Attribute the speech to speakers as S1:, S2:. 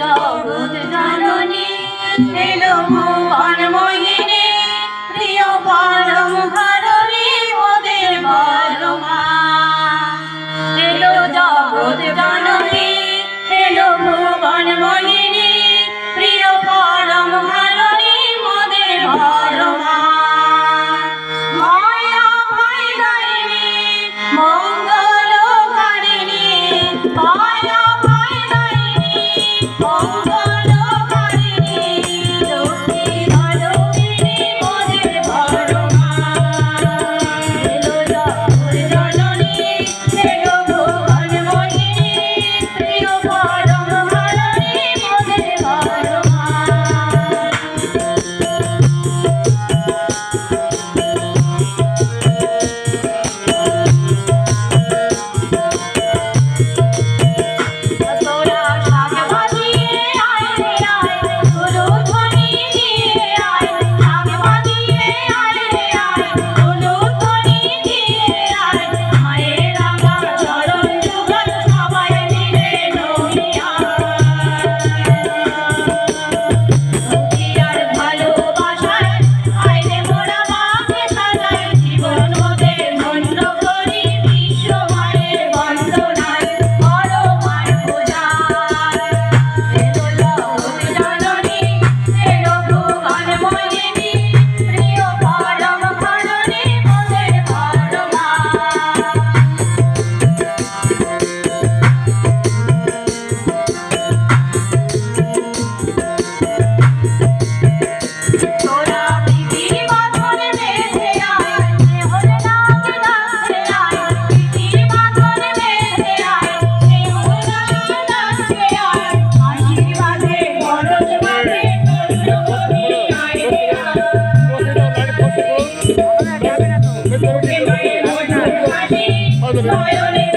S1: জগৎ জননী এলো ভুবন মোহিনী প্রিয় পরম Oh, নয়নে